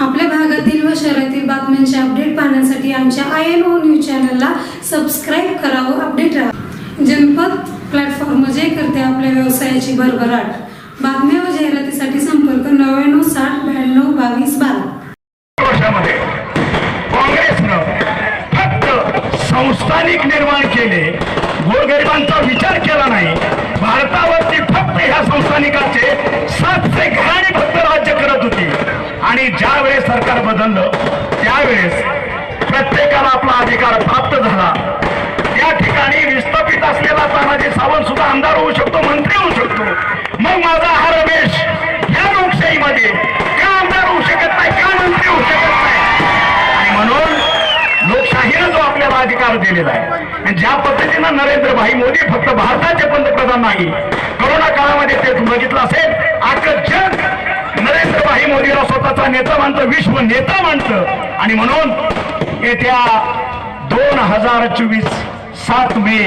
आपल्या भागातील व शहरातील बातम्यांचे अपडेट पाहण्यासाठी आमच्या आय एन ओ न्यूज चॅनलला सबस्क्राईब करा व अपडेट राहा. जनपद प्लॅटफॉर्म जे करते आपल्या व्यवसायाची भरभराट. बातम्या व जाहिरातीसाठी संपर्क नव्याण्णव साठ ब्याण्णव बावीस बारा. वर्षामध्ये काँग्रेसनं फक्त संस्थानिक निर्माण केले. गोरगरिबांचा विचार केला नाही. भारतावरती फक्त ह्या संस्थानिकाचे सातशे घराणे फक्त राज्य करत होती. आणि ज्या वेळेस सरकार बदललं त्यावेळेस प्रत्येकाला आपला अधिकार प्राप्त झाला. त्या ठिकाणी विस्थापित असलेला तानाजी सावंत सुद्धा आमदार होऊ शकतो मंत्री होऊ शकतो. मग माझा हा रमेश या लोकशाहीमध्ये का आमदार होऊ शकत नाही का मंत्री होऊ शकत नाही? आणि म्हणून लोकशाहीनं जो आपल्याला अधिकार दिलेला आहे आणि ज्या पद्धतीनं नरेंद्र भाई मोदी फक्त भारताचे पंतप्रधान नाही कोरोना काळामध्ये ते बघितलं असेल अख्खं भाई मोदीला स्वतःचा नेता मानतं विश्व नेता मानतं. आणि म्हणून येत्या दोन हजार चोवीस सात मे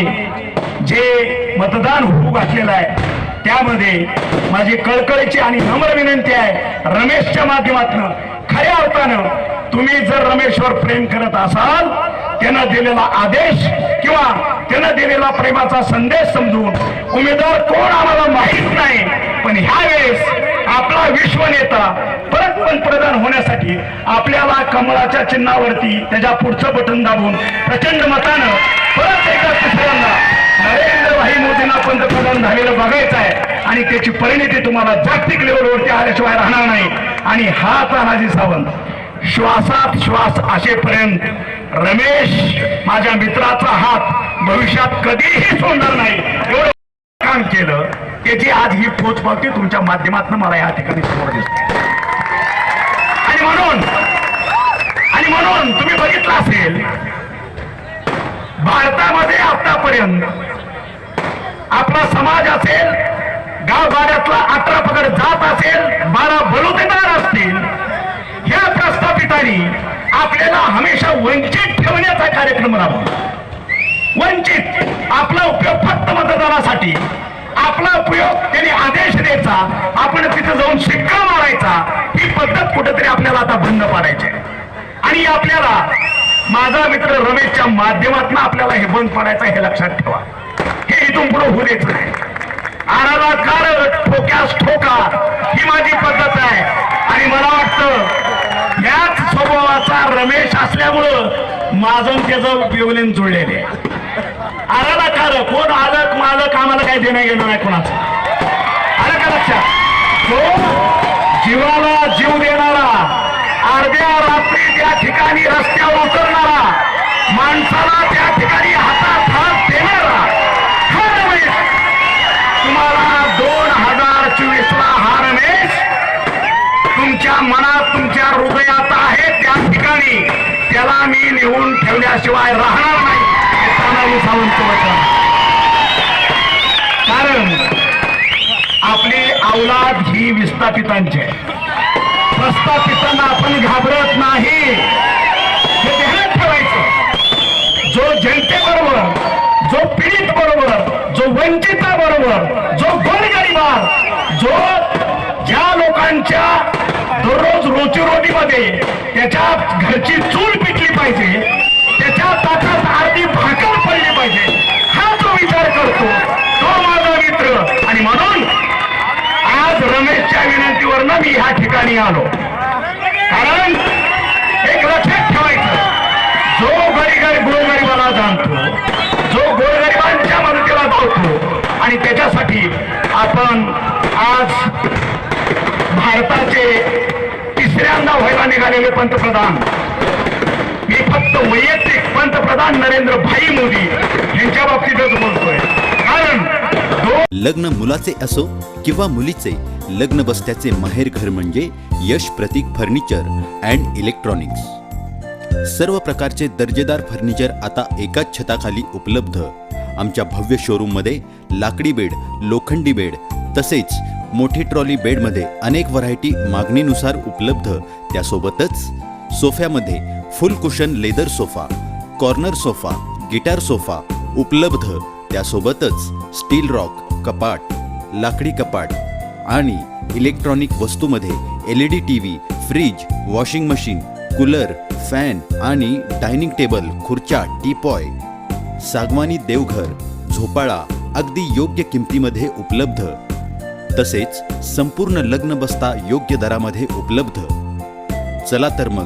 जे मतदान होऊ घातलेलं आहे त्यामध्ये माझी कळकळीची आणि नम्र विनंती आहे रमेशच्या माध्यमातून खऱ्या अर्थानं तुम्ही जर रमेशवर प्रेम करत असाल त्यानं दिलेला आदेश किंवा त्यानं दिलेला प्रेमाचा संदेश समजून उमेदवार कोण आम्हाला माहीत नाही पण ह्यावेळेस आपला विश्व नेता परत पंतप्रधान होण्यासाठी आपल्याला कमळाच्या चिन्हावरती त्याच्या पुढचं बटन दाबून प्रचंड मतानं परत एकदा तिसऱ्यांदा नरेंद्रभाई मोदींना पंतप्रधान झालेलं बघायचं आहे आणि त्याची परिणिती तुम्हाला जागतिक लेवलवरती आल्याशिवाय राहणार नाही. आणि हा तानाजी सावंत. श्वासात श्वास असेपर्यंत रमेश माझ्या मित्राचा हात भविष्यात कधीही सोडणार नाही. एवढं काम केलं त्याची आज ही पोचपावती तुमच्या माध्यमातून मला या ठिकाणी समोर दिसते. आणि म्हणून आणि म्हणून तुम्ही बघितलं असेल भारतामध्ये आतापर्यंत आपला समाज असेल गावगाड्यातला अठरा पकड जात असेल बारा बलुतेदार असतील ह्या प्रस्थापितांनी आपल्याला हमेशा वंचित ठेवण्याचा कार्यक्रम राबवला. वंचित आपला उपयोग फक्त मतदानासाठी. आपला उपयोग त्यांनी आदेश द्यायचा आपण तिथे जाऊन शिक्का मारायचा ही पद्धत कुठेतरी आपल्याला आता बंद पाडायची आणि आपल्याला माझा मित्र रमेशच्या माध्यमातून आपल्याला हे बंद पाडायचं हे लक्षात ठेवा. हे इथून पुढे होऊ द्यायचं नाही. आराला कार ठोक्यास ठोका ही माझी पद्धत आहे. आणि मला वाटतं याच स्वभावाचा रमेश असल्यामुळं माझं त्याचं विवलेन जुळलेले आराला कार कोण आलक मालक आम्हाला काही देणं घेणं नाही कोणाचं. आलं का लक्षात? कोण जीवाला जीव देणारा अर्ध्या रात्री त्या ठिकाणी रस्त्यावर उतरणारा माणसाला त्या ठिकाणी हातात हात देणारा तुम्हाला दोन हजार चोवीस ला हा रमेश तुमच्या मनात तुमच्या हृदयात आहे त्या ठिकाणी. त्याला मी लिहून ठेवल्याशिवाय राहणार नाही. हे सावंतचं वचन कारण आपली औलाद ही विस्थापितांची आहे. प्रस्थापितांना आपण घाबरत नाही. हे ध्यानात ठेवायचं. जो जनतेबरोबर जो पीडित बरोबर जो वंचिता बरोबर जो गोरगरिबार जो ज्या लोकांच्या दररोज रोजीरोटीमध्ये त्याच्या घरची चूल पिटली पाहिजे त्याच्या ताटात आरती भाकर पाहिजे. हा तो विचार करतो. तो माझा मित्र आणि म्हणून आज रमेशच्या विनंतीवरनं मी ह्या ठिकाणी आलो. कारण एक लक्षात ठेवायचं जो गरीगर गोरगरिबाला जाणतो जो गोरगरिबांच्या मदतीला जातो आणि त्याच्यासाठी आपण आज भारताचे तिसऱ्यांदा व्हायला निघालेले पंतप्रधान मी फक्त वैयक्तिक पंतप्रधान नरेंद्र भाई मोदी यांच्या बाबतीतच बोलतोय. कारण लग्न मुलाचे असो किंवा मुलीचे लग्न बसत्याचे माहेर घर म्हणजे Yash Pratik furniture and electronics. सर्व प्रकारचे दर्जेदार फर्निचर आता एकाच छताखाली उपलब्ध. आमच्या भव्य शोरूममध्ये लाकडी बेड लोखंडी बेड तसेच मोठी ट्रॉली बेडमध्ये अनेक व्हरायटी मागणीनुसार उपलब्ध. त्यासोबतच सोफ्यामध्ये full cushion leather sofa corner sofa guitar sofa उपलब्ध. त्यासोबतच स्टील रॉक कपाट लाकडी कपाट आणि electronic वस्तूमध्ये L E D T V fridge washing machine cooler fan आणि डायनिंग टेबल खुर्च्या टीपॉय सागवानी देवघर झोपाळा अगदी योग्य किमतीमध्ये उपलब्ध. तसेच संपूर्ण लग्न बस्ता योग्य दरामध्ये उपलब्ध. चला तर मग